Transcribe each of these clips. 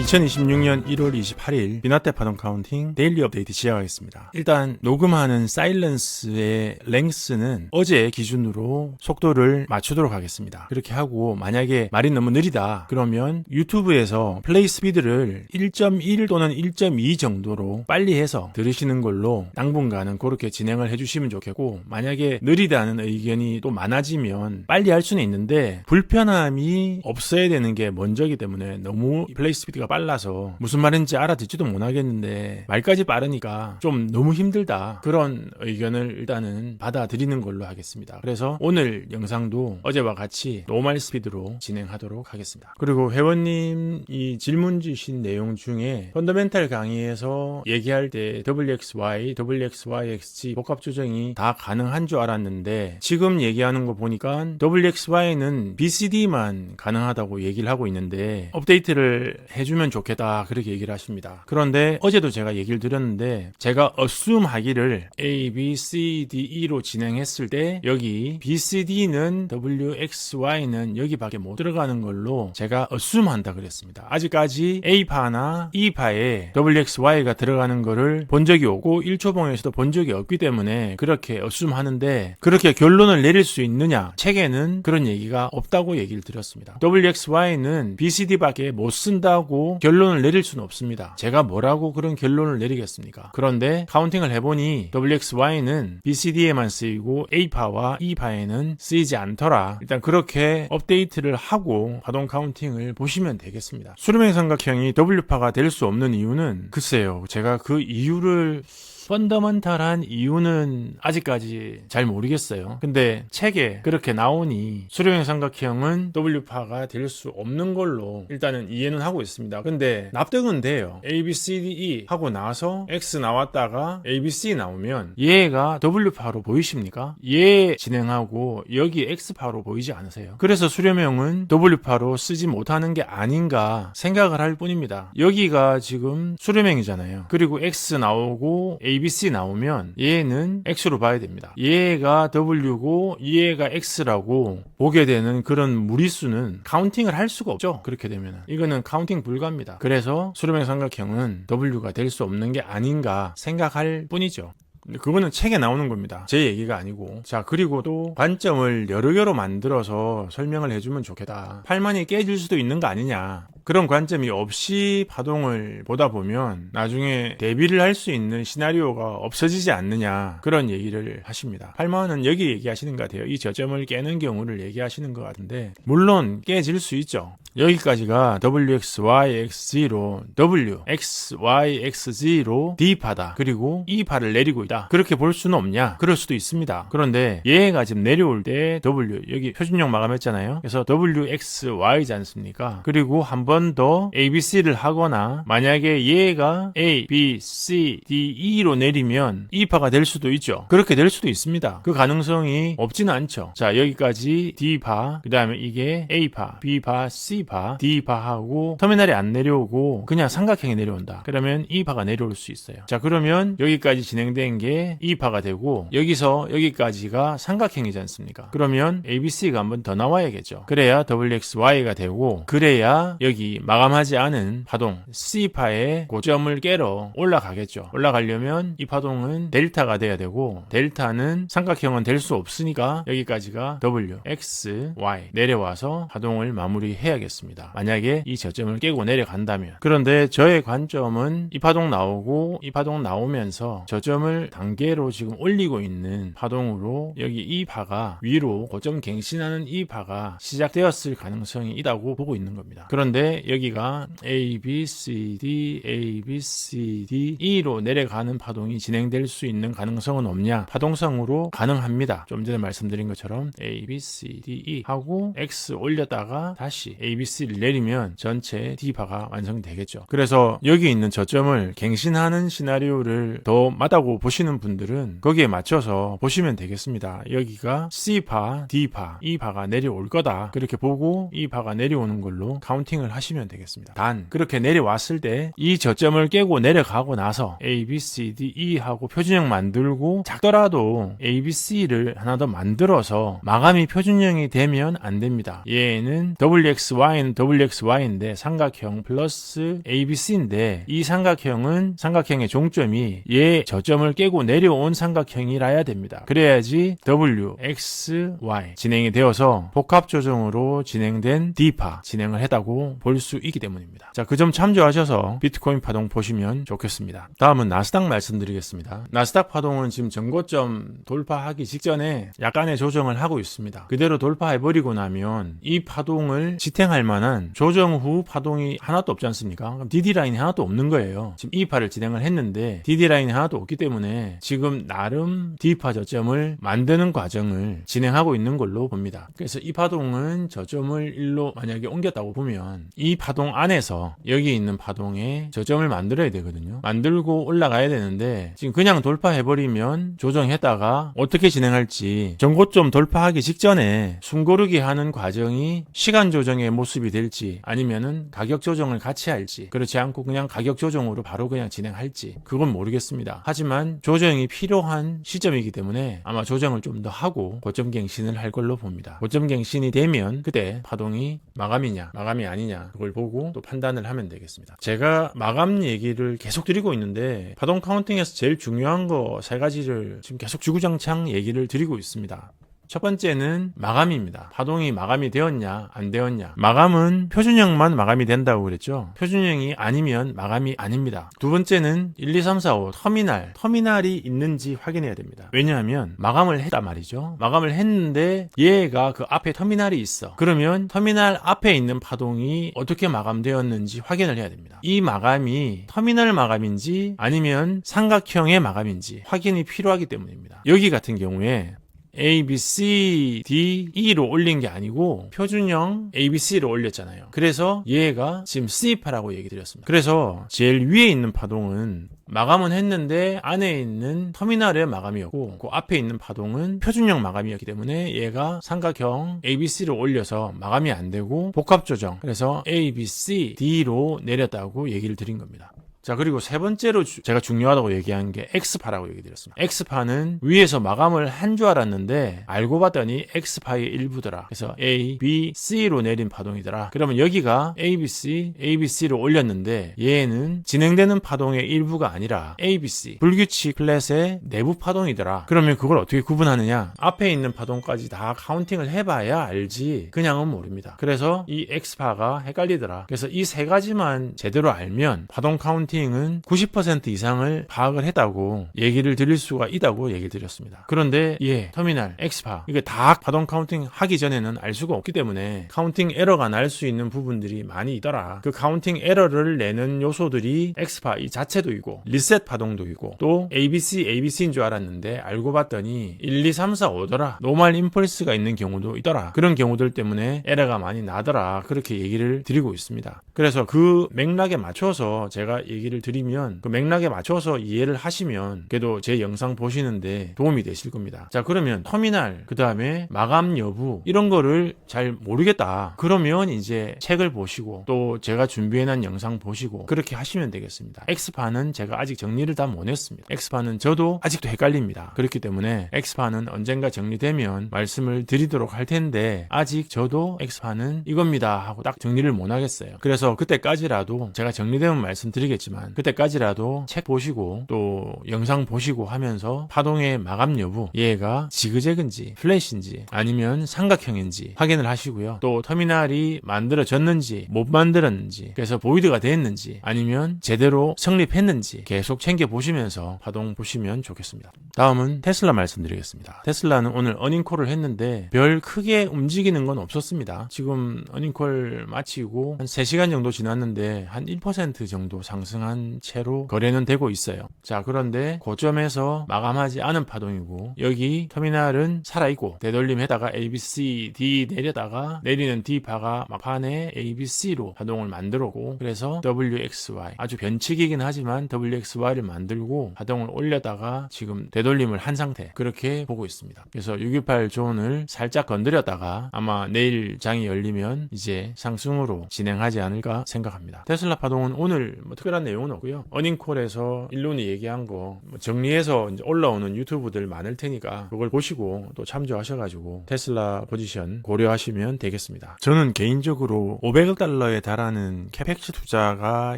2026년 1월 28일 비나테 파동 카운팅 데일리 업데이트 시작하겠습니다. 일단 녹음하는 사일런스의 랭스는 어제 기준으로 속도를 맞추도록 하겠습니다. 그렇게 하고 만약에 말이 너무 느리다 그러면 유튜브에서 플레이 스피드를 1.1 또는 1.2 정도로 빨리 해서 들으시는 걸로 당분간은 그렇게 진행을 해주시면 좋겠고 만약에 느리다는 의견이 또 많아지면 빨리 할 수는 있는데 불편함이 없어야 되는 게 먼저이기 때문에 너무 플레이 스피드가 빨라서 무슨 말인지 알아듣지도 못하겠는데 말까지 빠르니까 좀 너무 힘들다. 그런 의견을 일단은 받아들이는 걸로 하겠습니다. 그래서 오늘 영상도 어제와 같이 노말 스피드로 진행하도록 하겠습니다. 그리고 회원님이 질문 주신 내용 중에 펀더멘탈 강의에서 얘기할 때 WXY, WXYXG 복합 조정이 다 가능한 줄 알았는데 지금 얘기하는 거 보니까 WXY는 BCD만 가능하다고 얘기를 하고 있는데 업데이트를 해주면 좋겠다 그렇게 얘기를 하십니다. 그런데 어제도 제가 얘기를 드렸는데 제가 assume 하기를 A, B, C, D, E로 진행했을 때 여기 BCD는 WXY는 여기밖에 못 들어가는 걸로 제가 assume 한다 그랬습니다. 아직까지 A파나 E파에 WXY가 들어가는 거를 본 적이 없고 1초봉에서도 본 적이 없기 때문에 그렇게 assume 하는데 그렇게 결론을 내릴 수 있느냐 책에는 그런 얘기가 없다고 얘기를 드렸습니다. WXY는 BCD밖에 못 쓴다고 결론을 내릴 수는 없습니다. 제가 뭐라고 그런 결론을 내리겠습니까? 그런데 카운팅을 해보니 WXY는 BCD에만 쓰이고 A파와 E파에는 쓰이지 않더라. 일단 그렇게 업데이트를 하고 파동 카운팅을 보시면 되겠습니다. 수렴행 삼각형이 W파가 될 수 없는 이유는 글쎄요. 제가 그 이유를 펀더먼탈한 이유는 아직까지 잘 모르겠어요. 근데 책에 그렇게 나오니 수렴형 삼각형은 W파가 될 수 없는 걸로 일단은 이해는 하고 있습니다. 근데 납득은 돼요. A, B, C, D, E 하고 나서 X 나왔다가 A, B, C 나오면 얘가 W파로 보이십니까? 얘 진행하고 여기 X파로 보이지 않으세요? 그래서 수렴형은 W파로 쓰지 못하는 게 아닌가 생각을 할 뿐입니다. 여기가 지금 수렴형이잖아요. 그리고 X 나오고 A, ABC 나오면 얘는 X로 봐야 됩니다. 얘가 W고 얘가 X라고 보게 되는 그런 무리수는 카운팅을 할 수가 없죠. 그렇게 되면 이거는 카운팅 불가입니다. 그래서 수렴형 삼각형은 W가 될 수 없는 게 아닌가 생각할 뿐이죠. 그거는 책에 나오는 겁니다. 제 얘기가 아니고. 자, 그리고 또 관점을 여러 개로 만들어서 설명을 해주면 좋겠다. 팔만이 깨질 수도 있는 거 아니냐. 그런 관점이 없이 파동을 보다 보면 나중에 대비를 할 수 있는 시나리오가 없어지지 않느냐 그런 얘기를 하십니다. 8만원은 여기 얘기하시는 것 같아요. 이 저점을 깨는 경우를 얘기하시는 것 같은데 물론 깨질 수 있죠. 여기까지가 WXYXG로 WXYXG로 D파다. 그리고 E파를 내리고 있다. 그렇게 볼 수는 없냐? 그럴 수도 있습니다. 그런데 얘가 지금 내려올 때 W 여기 표준형 마감했잖아요. 그래서 WXY지 않습니까? 그리고 한번 더 ABC를 하거나 만약에 얘가 A, B, C, D, E로 내리면 E파가 될 수도 있죠. 그렇게 될 수도 있습니다. 그 가능성이 없지는 않죠. 자 여기까지 D파 그 다음에 이게 A파, B파, C파, D파하고 터미널이 안 내려오고 그냥 삼각형이 내려온다. 그러면 E파가 내려올 수 있어요. 자 그러면 여기까지 진행된 게 E파가 되고 여기서 여기까지가 삼각형이지 않습니까? 그러면 ABC가 한 번 더 나와야겠죠. 그래야 WXY가 되고 그래야 여기 마감하지 않은 파동 C파의 고점을 깨러 올라가겠죠. 올라가려면 이 파동은 델타가 돼야 되고 델타는 삼각형은 될 수 없으니까 여기까지가 W, X, Y 내려와서 파동을 마무리해야겠습니다. 만약에 이 저점을 깨고 내려간다면 그런데 저의 관점은 이 파동 나오고 이 파동 나오면서 저점을 단계로 지금 올리고 있는 파동으로 여기 이 파가 위로 고점 갱신하는 이 파가 시작되었을 가능성이 있다고 보고 있는 겁니다. 그런데 여기가 A, B, C, D, A, B, C, D, E로 내려가는 파동이 진행될 수 있는 가능성은 없냐? 파동성으로 가능합니다. 좀 전에 말씀드린 것처럼 A, B, C, D, E 하고 X 올렸다가 다시 A, B, C를 내리면 전체 D파가 완성되겠죠. 그래서 여기 있는 저점을 갱신하는 시나리오를 더 맞다고 보시는 분들은 거기에 맞춰서 보시면 되겠습니다. 여기가 C파, D파, 이 파가 내려올 거다. 그렇게 보고 이 파가 내려오는 걸로 카운팅을 하시 면 되겠습니다. 단 그렇게 내려왔을 때 이 저점을 깨고 내려가고 나서 A, B, C, D, E 하고 표준형 만들고 작더라도 A, B, C를 하나 더 만들어서 마감이 표준형이 되면 안 됩니다. 얘는 WXY는 WXY인데 삼각형 플러스 ABC인데 이 삼각형은 삼각형의 종점이 얘 저점을 깨고 내려온 삼각형이라야 됩니다. 그래야지 W, X, Y 진행이 되어서 복합 조정으로 진행된 D파 진행을 했다고 볼 수 있기 때문입니다. 자, 그 점 참조하셔서 비트코인 파동 보시면 좋겠습니다. 다음은 나스닥 말씀드리겠습니다. 나스닥 파동은 지금 전고점 돌파하기 직전에 약간의 조정을 하고 있습니다. 그대로 돌파해버리고 나면 이 파동을 지탱할 만한 조정 후 파동이 하나도 없지 않습니까? 그럼 DD 라인이 하나도 없는 거예요. 지금 이 파를 진행을 했는데 DD 라인이 하나도 없기 때문에 지금 나름 D파 저점을 만드는 과정을 진행하고 있는 걸로 봅니다. 그래서 이 파동은 저점을 일로 만약에 옮겼다고 보면 이 파동 안에서 여기 있는 파동에 저점을 만들어야 되거든요. 만들고 올라가야 되는데 지금 그냥 돌파해버리면 조정했다가 어떻게 진행할지 전고점 돌파하기 직전에 숨고르기 하는 과정이 시간 조정의 모습이 될지 아니면은 가격 조정을 같이 할지 그렇지 않고 그냥 가격 조정으로 바로 그냥 진행할지 그건 모르겠습니다. 하지만 조정이 필요한 시점이기 때문에 아마 조정을 좀 더 하고 고점 갱신을 할 걸로 봅니다. 고점 갱신이 되면 그때 파동이 마감이냐 마감이 아니냐 그걸 보고 또 판단을 하면 되겠습니다. 제가 마감 얘기를 계속 드리고 있는데 파동 카운팅에서 제일 중요한 거 세 가지를 지금 계속 주구장창 얘기를 드리고 있습니다. 첫 번째는 마감입니다. 파동이 마감이 되었냐, 안 되었냐. 마감은 표준형만 마감이 된다고 그랬죠. 표준형이 아니면 마감이 아닙니다. 두 번째는 1, 2, 3, 4, 5 터미널. 터미널이 있는지 확인해야 됩니다. 왜냐하면 마감을 했단 말이죠. 마감을 했는데 얘가 그 앞에 터미널이 있어. 그러면 터미널 앞에 있는 파동이 어떻게 마감되었는지 확인을 해야 됩니다. 이 마감이 터미널 마감인지 아니면 삼각형의 마감인지 확인이 필요하기 때문입니다. 여기 같은 경우에 A, B, C, D, E로 올린 게 아니고 표준형 A, B, C로 올렸잖아요. 그래서 얘가 지금 C파라고 얘기 드렸습니다. 그래서 제일 위에 있는 파동은 마감은 했는데 안에 있는 터미널의 마감이었고 그 앞에 있는 파동은 표준형 마감이었기 때문에 얘가 삼각형 ABC를 올려서 마감이 안 되고 복합 조정 그래서 A, B, C, D로 내렸다고 얘기를 드린 겁니다. 자, 그리고 세 번째로 주- 제가 중요하다고 얘기한 게 X파라고 얘기 드렸습니다. X파는 위에서 마감을 한 줄 알았는데 알고 봤더니 X파의 일부더라. 그래서 A, B, C로 내린 파동이더라. 그러면 여기가 A, B, C, A, B, C로 올렸는데 얘는 진행되는 파동의 일부가 아니라 A, B, C 불규칙 플랫의 내부 파동이더라. 그러면 그걸 어떻게 구분하느냐? 앞에 있는 파동까지 다 카운팅을 해봐야 알지. 그냥은 모릅니다. 그래서 이 X파가 헷갈리더라. 그래서 이 세 가지만 제대로 알면 파동 카운팅 은 90% 이상을 파악을 했다고 얘기를 드릴 수가 있다고 얘기를 드렸습니다. 그런데 예, 터미널, X파 이게 다 파동 카운팅 하기 전에는 알 수가 없기 때문에 카운팅 에러가 날 수 있는 부분들이 많이 있더라. 그 카운팅 에러를 내는 요소들이 X파 이 자체도 있고 리셋 파동도 있고 또 ABC, ABC인 줄 알았는데 알고 봤더니 1, 2, 3, 4, 5더라. 노멀 임펄스가 있는 경우도 있더라. 그런 경우들 때문에 에러가 많이 나더라. 그렇게 얘기를 드리고 있습니다. 그래서 그 맥락에 맞춰서 제가 얘기 를 드리면 그 맥락에 맞춰서 이해를 하시면 그래도 제 영상 보시는데 도움이 되실 겁니다. 자, 그러면 터미널, 그 다음에 마감 여부, 이런 거를 잘 모르겠다. 그러면 이제 책을 보시고 또 제가 준비해놓은 영상 보시고 그렇게 하시면 되겠습니다. X파는 제가 아직 정리를 다 못했습니다. X파는 저도 아직도 헷갈립니다. 그렇기 때문에 X파는 언젠가 정리되면 말씀을 드리도록 할 텐데 아직 저도 X파는 이겁니다 하고 딱 정리를 못 하겠어요. 그래서 그때까지라도 제가 정리되면 말씀드리겠지만 그때까지라도 책 보시고 또 영상 보시고 하면서 파동의 마감 여부 얘가 지그재그인지 플랫인지 아니면 삼각형인지 확인을 하시고요. 또 터미널이 만들어졌는지 못 만들었는지 그래서 보이드가 됐는지 아니면 제대로 성립했는지 계속 챙겨 보시면서 파동 보시면 좋겠습니다. 다음은 테슬라 말씀드리겠습니다. 테슬라는 오늘 어닝콜을 했는데 별 크게 움직이는 건 없었습니다. 지금 어닝콜 마치고 한 3시간 정도 지났는데 한 1% 정도 상승 달성한 채로 거래는 되고 있어요. 자, 그런데 고점에서 마감하지 않은 파동이고 여기 터미널은 살아있고 되돌림에다가 A, B, C, D 내려다가 내리는 D파가 막판에 A, B, C로 파동을 만들었고 그래서 WXY 아주 변칙이긴 하지만 WXY를 만들고 파동을 올려다가 지금 되돌림을 한 상태 그렇게 보고 있습니다. 그래서 618 존을 살짝 건드렸다가 아마 내일 장이 열리면 이제 상승으로 진행하지 않을까 생각합니다. 테슬라 파동은 오늘 뭐 특별한 내용은 없고요. 어닝콜에서 일론이 얘기한 거뭐 정리해서 이제 올라오는 유튜브들 많을 테니까 그걸 보시고 또 참조하셔가지고 테슬라 포지션 고려하시면 되겠습니다. 저는 개인적으로 500억 달러에 달하는 캐펙스 투자가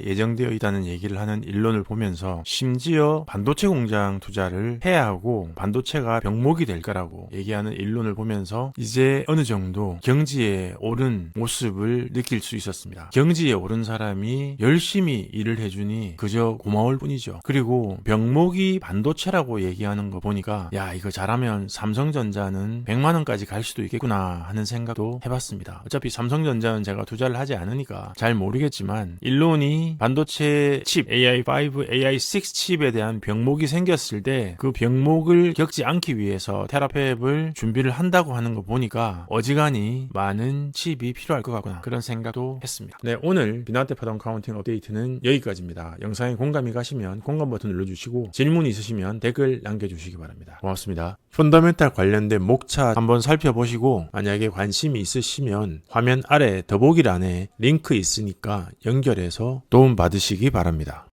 예정되어 있다는 얘기를 하는 일론을 보면서 심지어 반도체 공장 투자를 해야 하고 반도체가 병목이 될 거라고 얘기하는 일론을 보면서 이제 어느 정도 경지에 오른 모습을 느낄 수 있었습니다. 경지에 오른 사람이 열심히 일을 해주 니 그저 고마울 뿐이죠. 그리고 병목이 반도체라고 얘기하는 거 보니까 야 이거 잘하면 삼성전자는 100만 원까지 갈 수도 있겠구나 하는 생각도 해봤습니다. 어차피 삼성전자는 제가 투자를 하지 않으니까 잘 모르겠지만 일론이 반도체 칩 AI5, AI6 칩에 대한 병목이 생겼을 때 그 병목을 겪지 않기 위해서 테라팹을 준비를 한다고 하는 거 보니까 어지간히 많은 칩이 필요할 것 같구나 그런 생각도 했습니다. 네 오늘 비나테 파동 카운팅 업데이트는 여기까지입니다. 영상에 공감이 가시면 공감 버튼 눌러주시고 질문 있으시면 댓글 남겨주시기 바랍니다. 고맙습니다. 펀더멘탈 관련된 목차 한번 살펴보시고 만약에 관심이 있으시면 화면 아래 더보기란에 링크 있으니까 연결해서 도움 받으시기 바랍니다.